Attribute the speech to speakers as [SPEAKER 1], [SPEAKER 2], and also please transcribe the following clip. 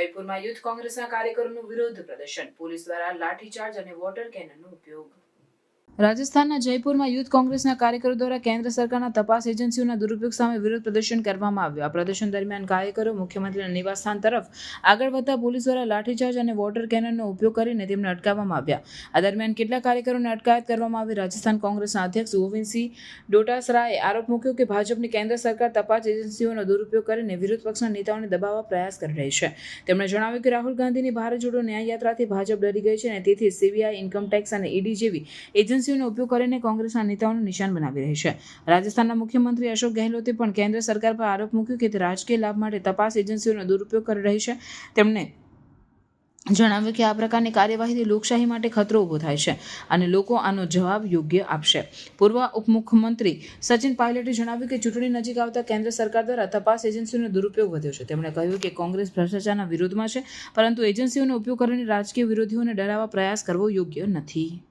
[SPEAKER 1] જયપુરમાં યુથ કોંગ્રેસના કાર્યકરોનું વિરોધ પ્રદર્શન. પોલીસ દ્વારા લાઠીચાર્જ અને વોટર કેનનનો ઉપયોગ. રાજસ્થાનના જયપુરમાં યુથ કોંગ્રેસના કાર્યકરો દ્વારા કેન્દ્ર સરકારના તપાસ એજન્સીઓના દુરુપયોગ સામે વિરોધ પ્રદર્શન કરવામાં આવ્યું. આ પ્રદર્શન દરમિયાન કાર્યકરો મુખ્યમંત્રીના નિવાસસ્થાન તરફ આગળ વધતા પોલીસ દ્વારા લાઠીચાર્જ અને વોટર કેનનનો ઉપયોગ કરીને તેમને અટકાવવામાં આવ્યા. આ દરમિયાન કેટલાક કાર્યકરોને અટકાયત કરવામાં આવી. રાજસ્થાન કોંગ્રેસના અધ્યક્ષ ગોવિંદસિંહ ડોટાસરાએ આરોપ મૂક્યો કે ભાજપની કેન્દ્ર સરકાર તપાસ એજન્સીઓનો દુરુપયોગ કરીને વિરોધ પક્ષના નેતાઓને દબાવવા પ્રયાસ કરી રહી છે. તેમણે જણાવ્યું કે રાહુલ ગાંધીની ભારત જોડો ન્યાય યાત્રાથી ભાજપ ડરી ગઈ છે અને તેથી સીબીઆઈ ઇન્કમટેક્સ અને ઈડી જેવી એજન્સીઓનો ઉપયોગ કરીને કોંગ્રેસના નેતાઓનું નિશાન બનાવી રહી છે. રાજસ્થાનના મુખ્યમંત્રી અશોક ગેહલોતે પણ કેન્દ્ર સરકાર પર આરોપ મૂક્યો કે તે રાજકીય લાભ માટે તપાસ એજન્સીઓનો દુરુપયોગ કરી રહી છે. તેમણે જણાવ્યું કે આ પ્રકારની કાર્યવાહીથી લોકશાહી માટે ખતરો ઊભો થાય છે અને લોકો આનો જવાબ યોગ્ય આપશે. પૂર્વ ઉપમુખ્યમંત્રી સચિન પાયલટે જણાવ્યું કે ચૂંટણી નજીક આવતા કેન્દ્ર સરકાર દ્વારા તપાસ એજન્સીઓનો દુરુપયોગ વધ્યો છે. તેમણે કહ્યું કે કોંગ્રેસ ભ્રષ્ટાચારના વિરોધમાં છે, પરંતુ એજન્સીઓનો ઉપયોગ કરીને રાજકીય વિરોધીઓને ડરાવવા પ્રયાસ કરવો યોગ્ય નથી.